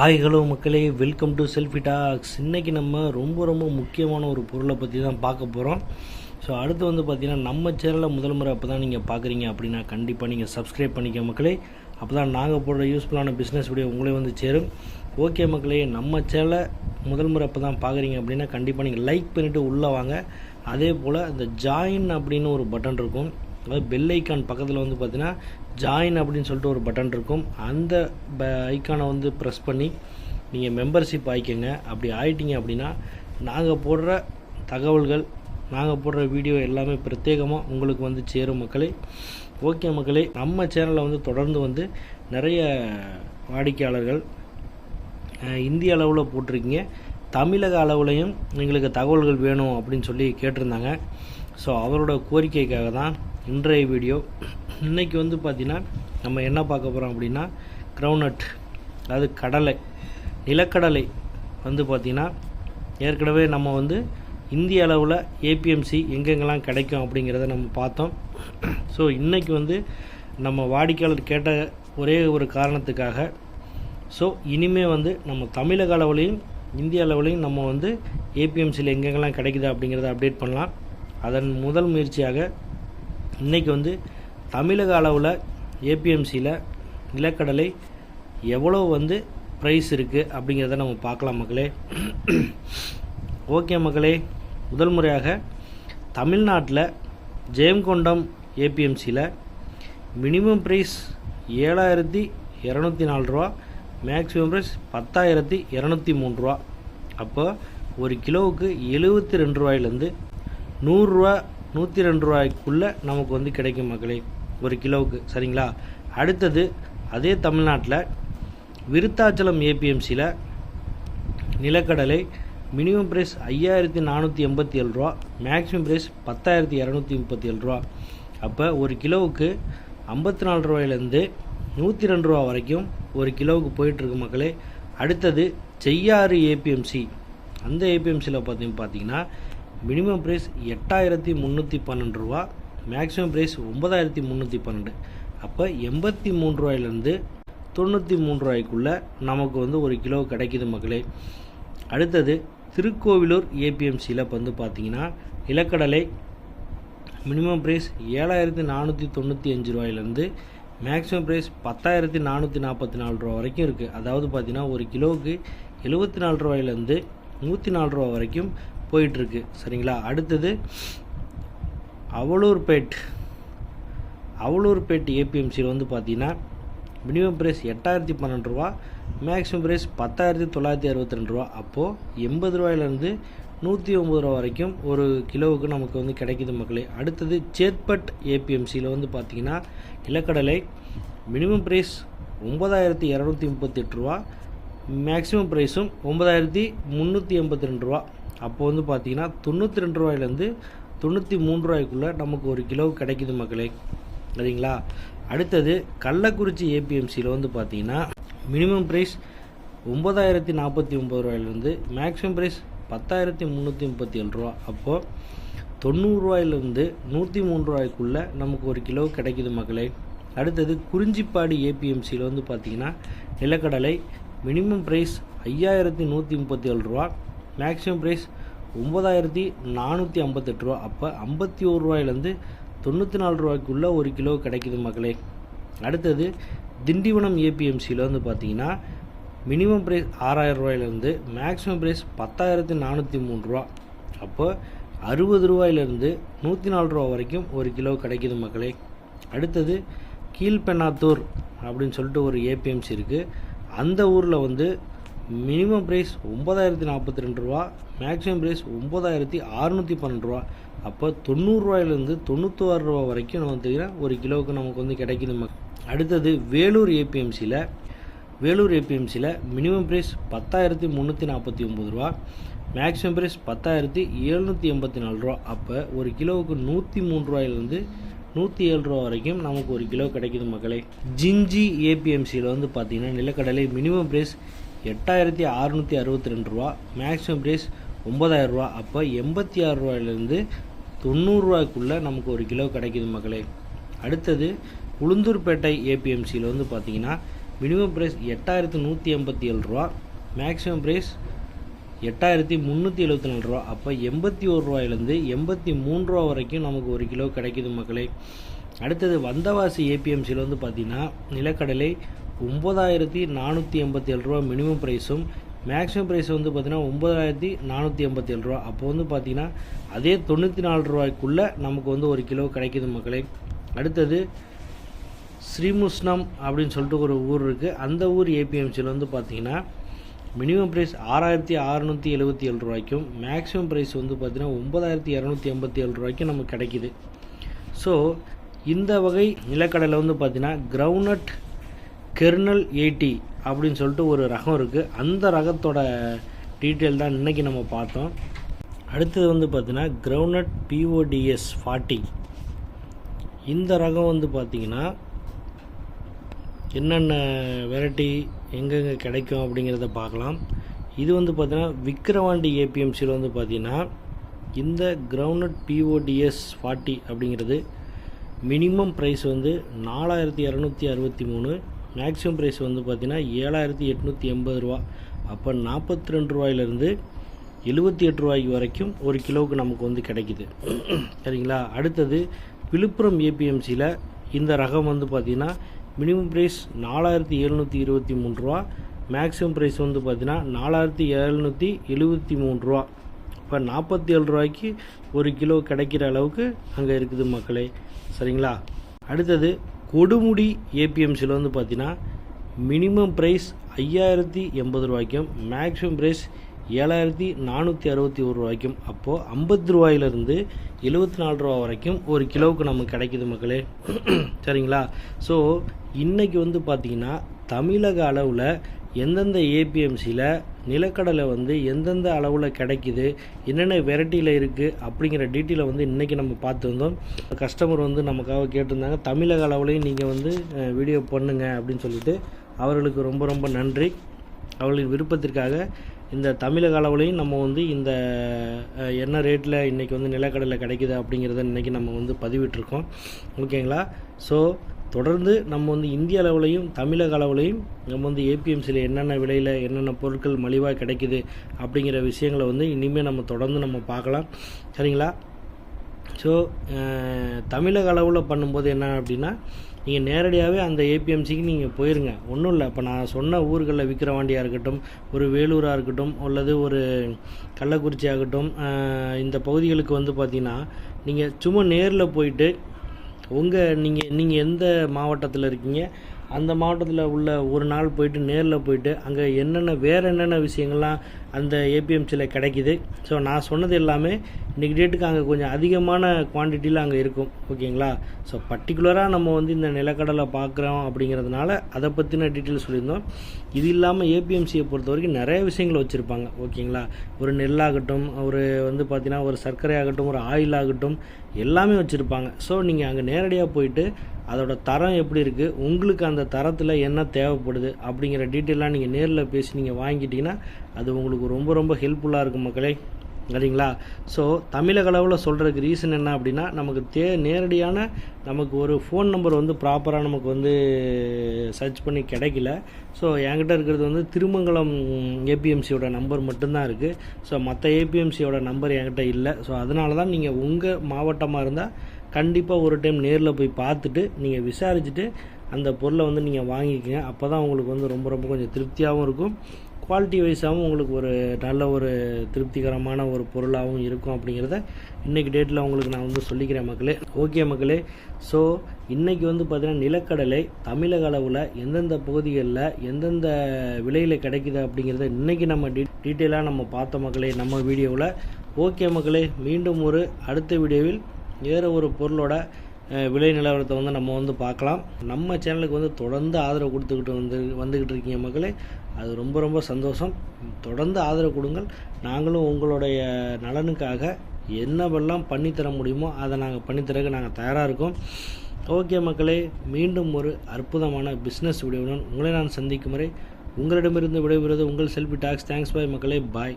Hi hello மக்களே. Welcome to selfie talks இன்றைக்கி நம்ம ரொம்ப ரொம்ப முக்கியமான ஒரு பொருளை பற்றி தான் பார்க்க போகிறோம் ஸோ அடுத்து வந்து பார்த்திங்கன்னா நம்ம சேனலை முதல் முறை அப்போ தான் நீங்கள் பார்க்குறீங்க அப்படின்னா கண்டிப்பாக நீங்கள் சப்ஸ்கிரைப் பண்ணிக்க மக்களே. அப்போ தான் நாங்கள் போடுற யூஸ்ஃபுல்லான பிஸ்னஸ் வீடியோ உங்களே வந்து சேரும். ஓகே மக்களே. நம்ம சேனலை முதல் முறை அப்போ தான் பார்க்குறீங்க அப்படின்னா கண்டிப்பாக நீங்கள் லைக் பண்ணிவிட்டு உள்ளே வாங்க. அதே போல் இந்த ஜாயின் அப்படின்னு ஒரு பட்டன் இருக்கும். அதாவது பெல் ஐக்கான் பக்கத்தில் வந்து பார்த்தீங்கன்னா ஜாயின் அப்படின்னு சொல்லிட்டு ஒரு பட்டன் இருக்கும். அந்த ஐக்கானை வந்து ப்ரெஸ் பண்ணி நீங்கள் மெம்பர்ஷிப் ஆகிக்கங்க அப்படி ஆயிட்டீங்க அப்படின்னா நாங்கள் போடுற தகவல்கள் நாங்கள் போடுற வீடியோ எல்லாமே பிரத்யேகமாக உங்களுக்கு வந்து சேரும் மக்களே. ஓகே மக்களே நம்ம சேனலில் வந்து தொடர்ந்து வந்து நிறைய வாடிக்கையாளர்கள் இந்திய அளவில் போட்டிருக்கீங்க. தமிழக அளவுலையும் எங்களுக்கு தகவல்கள் வேணும் அப்படின்னு சொல்லி கேட்டிருந்தாங்க. ஸோ அவரோட கோரிக்கைக்காக தான் இன்றைய வீடியோ. இன்னைக்கு வந்து பார்த்திங்கன்னா நம்ம என்ன பார்க்க போகிறோம் அப்படின்னா க்ரௌனட் அதாவது கடலை நிலக்கடலை வந்து பார்த்திங்கன்னா ஏற்கனவே நம்ம வந்து இந்திய அளவில் ஏபிஎம்சி எங்கெங்கெல்லாம் கிடைக்கும் அப்படிங்கிறத நம்ம பார்த்தோம். ஸோ இன்றைக்கி வந்து நம்ம வாடிக்கையாளர் கேட்ட ஒரே ஒரு காரணத்துக்காக ஸோ இனிமே வந்து நம்ம தமிழக அளவுலையும் இந்திய அளவுலையும் நம்ம வந்து ஏபிஎம்சியில் எங்கெங்கெல்லாம் கிடைக்குது அப்படிங்கிறத அப்டேட் பண்ணலாம். அதன் முதல் முயற்சியாக இன்றைக்கி வந்து தமிழக அளவில் ஏபிஎம்சியில் நிலக்கடலை எவ்வளோ வந்து ப்ரைஸ் இருக்குது அப்படிங்கிறத நம்ம பார்க்கலாம் மக்களே. ஓகே மக்களே முதல் முறையாக தமிழ்நாட்டில் ஜெயங்கொண்டம் ஏபிஎம்சியில் மினிமம் ப்ரைஸ் ஏழாயிரத்தி இரநூத்தி நாலு ரூபா மேக்ஸிமம் ப்ரைஸ் பத்தாயிரத்தி இரநூத்தி மூணு ரூபா. அப்போ ஒரு கிலோவுக்கு எழுபத்தி ரெண்டு ரூபாயிலேருந்து நூறுரூவா நூற்றி ரெண்டு ரூபாய்க்குள்ளே நமக்கு வந்து கிடைக்கும் மக்களே ஒரு கிலோவுக்கு. சரிங்களா? அடுத்தது அதே தமிழ்நாட்டில் விருத்தாச்சலம் ஏபிஎம்சியில் நிலக்கடலை மினிமம் ப்ரைஸ் ஐயாயிரத்தி நானூற்றி எண்பத்தி ஏழு ரூபா மேக்ஸிமம் ப்ரைஸ் பத்தாயிரத்தி இரநூத்தி முப்பத்தி ஏழு ரூபா. அப்போ ஒரு கிலோவுக்கு ஐம்பத்தி நாலு ரூபாயிலேருந்து நூற்றி ரெண்டு ரூபா வரைக்கும் ஒரு கிலோவுக்கு போயிட்டுருக்கு மக்களே. அடுத்தது செய்யாறு ஏபிஎம்சி. அந்த ஏபிஎம்சியில் பார்த்தீங்க பார்த்தீங்கன்னா மினிமம் ப்ரைஸ் எட்டாயிரத்தி முந்நூற்றி பன்னெண்டு ரூபா மேக்ஸிமம் ப்ரைஸ் ஒன்பதாயிரத்தி முந்நூற்றி பன்னெண்டு. அப்போ எண்பத்தி மூணு ரூபாயிலேருந்து தொண்ணூற்றி மூணு ரூபாய்க்குள்ளே நமக்கு வந்து ஒரு கிலோ கிடைக்கிது மக்களே. அடுத்தது திருக்கோவிலூர் ஏபிஎம்சியில் வந்து பார்த்தீங்கன்னா நிலக்கடலை மினிமம் ப்ரைஸ் ஏழாயிரத்தி நானூற்றி தொண்ணூற்றி அஞ்சு ரூபாயிலேருந்து மேக்ஸிமம் ப்ரைஸ் பத்தாயிரத்தி நானூற்றி நாற்பத்தி நாலு ரூபா வரைக்கும் இருக்குது அதாவது பார்த்தீங்கன்னா ஒரு கிலோவுக்கு எழுபத்தி நாலு ரூபாயிலேருந்து நூற்றி நாலு ரூபா வரைக்கும் போயிட்டுருக்கு. சரிங்களா? அடுத்தது அவலூர்பேட். அவலூர்பேட் ஏபிஎம்சியில் வந்து பார்த்தீங்கன்னா மினிமம் ப்ரைஸ் எட்டாயிரத்தி பன்னெண்டு ரூபா மேக்ஸிமம் ப்ரைஸ் பத்தாயிரத்தி தொள்ளாயிரத்தி அறுபத்தி ரெண்டு ரூபா. அப்போது எண்பது ரூபாயிலேருந்து நூற்றி ஒம்பது ரூபா வரைக்கும் ஒரு கிலோவுக்கு நமக்கு வந்து கிடைக்குது மக்களே. அடுத்தது சேத்பட் ஏபிஎம்சியில் வந்து பார்த்தீங்கன்னா நிலக்கடலை மினிமம் ப்ரைஸ் ஒம்பதாயிரத்தி இரநூத்தி முப்பத்தெட்டு ரூபா மேக்ஸிமம் ப்ரைஸும் ஒம்பதாயிரத்தி முந்நூற்றி எண்பத்தி ரெண்டு ரூபா. அப்போ வந்து பார்த்தீங்கன்னா தொண்ணூற்றி ரெண்டு ரூபாயிலேருந்து தொண்ணூற்றி மூணு ரூபாய்க்குள்ளே நமக்கு ஒரு கிலோ கிடைக்குது மக்களே. சரிங்களா? அடுத்தது கள்ளக்குறிச்சி ஏபிஎம்சியில் வந்து பார்த்தீங்கன்னா மினிமம் ப்ரைஸ் ஒம்பதாயிரத்தி நாற்பத்தி ஒம்பது ரூபாயிலேருந்து மேக்ஸிமம் ப்ரைஸ் பத்தாயிரத்தி முந்நூற்றி முப்பத்தி ஏழு ரூபா. அப்போது தொண்ணூறுரூவாயிலேருந்து நூற்றி மூணு ரூபாய்க்குள்ளே நமக்கு ஒரு கிலோ கிடைக்குது மக்களே. அடுத்தது குறிஞ்சிப்பாடி ஏபிஎம்சியில் வந்து பார்த்திங்கன்னா நிலக்கடலை மினிமம் ப்ரைஸ் ஐயாயிரத்தி நூற்றி முப்பத்தி ஏழு ரூபா மேக்ஸிமம் ப்ரைஸ் ஒம்பதாயிரத்தி நானூற்றி ஐம்பத்தெட்டு ரூபா. அப்போ ஐம்பத்தி ஒரு ரூபாயிலேருந்து தொண்ணூற்றி நாலு ரூபாய்க்குள்ளே ஒரு கிலோ கிடைக்குது மக்களே. அடுத்தது திண்டிவனம் ஏபிஎம்சியில் வந்து பார்த்தீங்கன்னா மினிமம் ப்ரைஸ் ஆறாயிரம் ரூபாயிலேருந்து மேக்ஸிமம் ப்ரைஸ் பத்தாயிரத்தி நானூற்றி மூணு ரூபா. அப்போ அறுபது ரூபாயிலேருந்து நூற்றி நாலு ரூபா வரைக்கும் ஒரு கிலோ கிடைக்குது மக்களே. அடுத்தது கீழ்பெண்ணாத்தூர் அப்படின்னு சொல்லிட்டு ஒரு ஏபிஎம்சி இருக்குது அந்த ஊரில் வந்து மினிமம் ப்ரைஸ் ஒம்பதாயிரத்தி நாற்பத்தி ரெண்டு ரூபா மேக்ஸிமம் ப்ரைஸ் ஒம்பதாயிரத்தி அறநூற்றி பன்னெண்டு ரூபா. அப்போ தொண்ணூறுரூவாயிலேருந்து தொண்ணூற்றி ரூபா வரைக்கும் நம்ம பார்த்தீங்கன்னா ஒரு கிலோவுக்கு நமக்கு வந்து கிடைக்குது அடுத்தது வேலூர் ஏபிஎம்சியில் வேலூர் ஏபிஎம்சியில் மினிமம் ப்ரைஸ் பத்தாயிரத்தி முந்நூற்றி நாற்பத்தி ஒம்பது ரூபா மேக்ஸிமம் ப்ரைஸ் பத்தாயிரத்தி எழுநூற்றி எண்பத்தி நாலு ரூபா. அப்போ ஒரு கிலோவுக்கு நூற்றி மூணு ரூபாயிலேருந்து நூற்றி ஏழு ரூபா வரைக்கும் நமக்கு ஒரு கிலோ கிடைக்குது மக்களே. ஜிஞ்சி ஏபிஎம்சியில் வந்து பார்த்தீங்கன்னா நிலக்கடலை மினிமம் ப்ரைஸ் எட்டாயிரத்தி அறுநூற்றி அறுபத்தி ரெண்டு ரூபா மேக்ஸிமம் ப்ரைஸ் ஒம்பதாயிரம் ரூபா. அப்போ எண்பத்தி ஆறு ரூபாயிலேருந்து தொண்ணூறுரூவாய்க்குள்ளே நமக்கு ஒரு கிலோ கிடைக்குது மக்களே. அடுத்தது உளுந்தூர்பேட்டை ஏபிஎம்சியில் வந்து பார்த்தீங்கன்னா மினிமம் ப்ரைஸ் எட்டாயிரத்து நூற்றி எண்பத்தி ஏழு ரூபா மேக்ஸிமம் ப்ரைஸ் எட்டாயிரத்தி முந்நூற்றி எழுபத்தி நாலு ரூபா. அப்போ எண்பத்தி ஒரு ரூபாயிலேருந்து எண்பத்தி மூணு ரூபா வரைக்கும் நமக்கு ஒரு கிலோ கிடைக்குது மக்களே. அடுத்தது வந்தவாசி ஏபிஎம்சியில் வந்து பார்த்திங்கன்னா நிலக்கடலை ஒம்பதாயிரத்தி நானூற்றி எண்பத்தி ஏழு ரூபா மினிமம் ப்ரைஸும் மேக்ஸிமம் ப்ரைஸ் வந்து பார்த்திங்கன்னா ஒம்பதாயிரத்தி நானூற்றி எண்பத்தி ஏழு ரூபா. அப்போ வந்து பார்த்திங்கன்னா அதே தொண்ணூற்றி நாலு ரூபாய்க்குள்ளே நமக்கு வந்து ஒரு கிலோ கிடைக்குது மக்களே. அடுத்தது ஸ்ரீமுஷ்ணம் அப்படின்னு சொல்லிட்டு ஒரு ஊர் இருக்குது அந்த ஊர் ஏபிஎம்சியில் வந்து பார்த்திங்கன்னா மினிமம் ப்ரைஸ் ஆறாயிரத்தி அறநூற்றி எழுபத்தி ஏழு ரூபாய்க்கும் மேக்ஸிமம் ப்ரைஸ் வந்து பார்த்திங்கன்னா ஒம்பதாயிரத்தி இரநூத்தி எண்பத்தி ஏழு ரூபாய்க்கும் நமக்கு கிடைக்கிது. ஸோ இந்த வகை நிலக்கடலை வந்து பார்த்திங்கன்னா கிரவுனட் கெர்னல் எயிட்டி அப்படின்னு சொல்லிட்டு ஒரு ரகம் இருக்குது அந்த ரகத்தோட டீட்டெயில் தான் இன்றைக்கி நம்ம பார்த்தோம். அடுத்தது வந்து பார்த்திங்கன்னா கிரவுனட் பிஓடிஎஸ் ஃபார்ட்டி இந்த ரகம் வந்து பார்த்திங்கன்னா என்னென்ன வெரைட்டி எங்கெங்கே கிடைக்கும் அப்படிங்கிறத பார்க்கலாம். இது வந்து பார்த்திங்கன்னா விக்கிரவாண்டி ஏபிஎம்சியில் வந்து பார்த்திங்கன்னா இந்த கிரவுண்ட் பிஓடிஎஸ் ஃபார்ட்டி அப்படிங்கிறது மினிமம் ப்ரைஸ் வந்து நாலாயிரத்தி இரநூத்தி அறுபத்தி மூணு மேக்ஸிமம் ப்ரைஸ் வந்து பார்த்திங்கன்னா ஏழாயிரத்தி எட்நூற்றி எண்பது ரூபா. அப்போ நாற்பத்தி ரெண்டு ரூபாயிலேருந்து எழுபத்தி எட்டு ரூபாய்க்கு வரைக்கும் ஒரு கிலோவுக்கு நமக்கு வந்து கிடைக்குது. சரிங்களா? அடுத்தது விழுப்புரம் ஏபிஎம்சியில் இந்த ரகம் வந்து பார்த்திங்கன்னா மினிமம் ப்ரைஸ் நாலாயிரத்தி எழுநூற்றி இருபத்தி மூணு ரூபா மேக்ஸிமம் ப்ரைஸ் வந்து பார்த்திங்கன்னா நாலாயிரத்தி எழுநூற்றி எழுபத்தி மூணு ரூபா. இப்போ நாற்பத்தி ஏழு ரூபாய்க்கு ஒரு கிலோ கிடைக்கிற அளவுக்கு அங்கே இருக்குது மக்களே. சரிங்களா? அடுத்தது கொடுமுடி ஏபிஎம்சியில் வந்து பார்த்திங்கன்னா மினிமம் ப்ரைஸ் ஐயாயிரத்தி எண்பது ரூபாய்க்கும் மேக்ஸிமம் ப்ரைஸ் ஏழாயிரத்தி நானூற்றி அறுபத்தி ஒரு ரூபாய்க்கும் அப்போது ஐம்பது ரூபாயிலிருந்து எழுபத்தி நாலு ரூபா வரைக்கும் ஒரு கிலோவுக்கு நமக்கு கிடைக்குது மக்களே. சரிங்களா? ஸோ இன்றைக்கி வந்து பார்த்திங்கன்னா தமிழக அளவில் எந்தெந்த ஏபிஎம்சியில் நிலக்கடலை வந்து எந்தெந்த அளவில் கிடைக்குது என்னென்ன வெரைட்டியில் இருக்குது அப்படிங்கிற டீட்டெயிலை வந்து இன்றைக்கி நம்ம பார்த்து வந்தோம் கஸ்டமர் வந்து நமக்காக கேட்டிருந்தாங்க. தமிழக அளவுலேயும் நீங்கள் வந்து வீடியோ பண்ணுங்க அப்படின்னு சொல்லிட்டு அவர்களுக்கு ரொம்ப ரொம்ப நன்றி. அவர்களின் விருப்பத்திற்காக இந்த தமிழக அளவுலையும் நம்ம வந்து இந்த என்ன ரேட்டில் இன்றைக்கி வந்து நிலக்கடலை கிடைக்குது அப்படிங்கிறத இன்றைக்கி நம்ம வந்து பதிவிட்டிருக்கோம். ஓகேங்களா? ஸோ தொடர்ந்து நம்ம வந்து இந்திய அளவுலையும் தமிழக அளவுலையும் நம்ம வந்து ஏபிஎம்சியில் என்னென்ன விலையில் என்னென்ன பொருட்கள் மலிவாக கிடைக்குது அப்படிங்கிற விஷயங்களை வந்து இனிமேல் நம்ம தொடர்ந்து நம்ம பார்க்கலாம். சரிங்களா? ஸோ தமிழக அளவில் பண்ணும்போது என்ன அப்படின்னா நீங்கள் நேரடியாகவே அந்த ஏபிஎம்சிக்கு நீங்கள் போயிருங்க. ஒன்றும் இல்லை. இப்போ நான் சொன்ன ஊர்களில் விக்கிரவாண்டியாக இருக்கட்டும் ஒரு வேலூராக இருக்கட்டும் அல்லது ஒரு கள்ளக்குறிச்சி ஆகட்டும் இந்த பகுதிகளுக்கு வந்து பார்த்தீங்கன்னா நீங்கள் சும்மா நேரில் போயிட்டு உங்கள் நீங்கள் நீங்கள் எந்த மாவட்டத்தில் இருக்கீங்க அந்த மாவட்டத்தில் உள்ள ஒரு நாள் போயிட்டு நேரில் போயிட்டு அங்கே என்னென்ன வேறு என்னென்ன விஷயங்கள்லாம் அந்த ஏபிஎம்சியில் கிடைக்கிது. ஸோ நான் சொன்னது எல்லாமே இன்றைக்கி டேட்டுக்கு அங்கே கொஞ்சம் அதிகமான குவான்டிட்டியில் அங்கே இருக்கும். ஓகேங்களா ஸோ பர்டிகுலராக நம்ம வந்து இந்த நிலக்கடலை பார்க்குறோம் அப்படிங்கிறதுனால அதை பற்றின டீட்டெயில் சொல்லியிருந்தோம். இது இல்லாமல் ஏபிஎம்சியை பொறுத்த வரைக்கும் நிறைய விஷயங்கள் வச்சுருப்பாங்க ஓகேங்களா? ஒரு நெல்லாகட்டும் ஒரு வந்து பார்த்திங்கன்னா ஒரு சர்க்கரை ஆகட்டும் ஒரு ஆயில் ஆகட்டும் எல்லாமே வச்சுருப்பாங்க. ஸோ நீங்கள் அங்கே நேரடியாக போயிட்டு அதோட தரம் எப்படி இருக்குது உங்களுக்கு அந்த தரத்தில் என்ன தேவைப்படுது அப்படிங்கிற டீட்டெயிலாக நீங்கள் நேரில் பேசி நீங்கள் வாங்கிட்டிங்கன்னா அது உங்களுக்கு ரொம்ப ரொம்ப ஹெல்ப்ஃபுல்லாக இருக்கும் மக்களே. சரிங்களா? ஸோ தமிழக அளவில் சொல்கிறதுக்கு ரீசன் என்ன அப்படின்னா நமக்கு தே நேரடியான நமக்கு ஒரு ஃபோன் நம்பர் வந்து ப்ராப்பராக நமக்கு வந்து சர்ச் பண்ணி கிடைக்கல. ஸோ என்கிட்ட இருக்கிறது வந்து திருமங்கலம் ஏபிஎம்சியோட நம்பர் மட்டும்தான் இருக்குது ஸோ மற்ற ஏபிஎம்சியோட நம்பர் என்கிட்ட இல்லை. ஸோ அதனால தான் நீங்கள் உங்கள் மாவட்டமாக இருந்தால் கண்டிப்பாக ஒரு டைம் நேரில் போய் பார்த்துட்டு நீங்கள் விசாரிச்சுட்டு அந்த பொருளை வந்து நீங்கள் வாங்கிக்கங்க. அப்போ தான் உங்களுக்கு வந்து ரொம்ப ரொம்ப கொஞ்சம் திருப்தியாகவும் இருக்கும். குவாலிட்டி வைஸாகவும் உங்களுக்கு ஒரு நல்ல ஒரு திருப்திகரமான ஒரு பொருளாகவும் இருக்கும் அப்படிங்கிறத இன்றைக்கி டேட்டில் உங்களுக்கு நான் வந்து சொல்லிக்கிறேன் மக்களே. ஓகே மக்களே. ஸோ இன்றைக்கி வந்து பார்த்திங்கன்னா நிலக்கடலை தமிழக அளவில் எந்தெந்த பகுதிகளில் எந்தெந்த விலையில் கிடைக்குது அப்படிங்கிறத இன்றைக்கி நம்ம டீ டீட்டெயிலாக நம்ம பார்த்த மக்களே நம்ம வீடியோவில். ஓகே மக்களே மீண்டும் ஒரு அடுத்த வீடியோவில் வேறு ஒரு பொருளோட விலை நிலவரத்தை வந்து நம்ம வந்து பார்க்கலாம். நம்ம சேனலுக்கு வந்து தொடர்ந்து ஆதரவு கொடுத்துக்கிட்டு வந்து வந்துக்கிட்டு இருக்கீங்க மக்களே. அது ரொம்ப ரொம்ப சந்தோஷம். தொடர்ந்து ஆதரவு கொடுங்கள். நாங்களும் உங்களுடைய நலனுக்காக என்னவெல்லாம் பண்ணித்தர முடியுமோ அதை நாங்கள் பண்ணித்தரக்கு நாங்கள் தயாராக இருக்கோம். ஓகே மக்களே மீண்டும் ஒரு அற்புதமான பிஸ்னஸ் வீடியோவுடன் உங்களை நான் சந்திக்கும் வரை உங்களிடமிருந்து விடைபெறுவது உங்கள் செல்ஃபி டாக்ஸ். தேங்க்ஸ் பாய் மக்களே. பாய்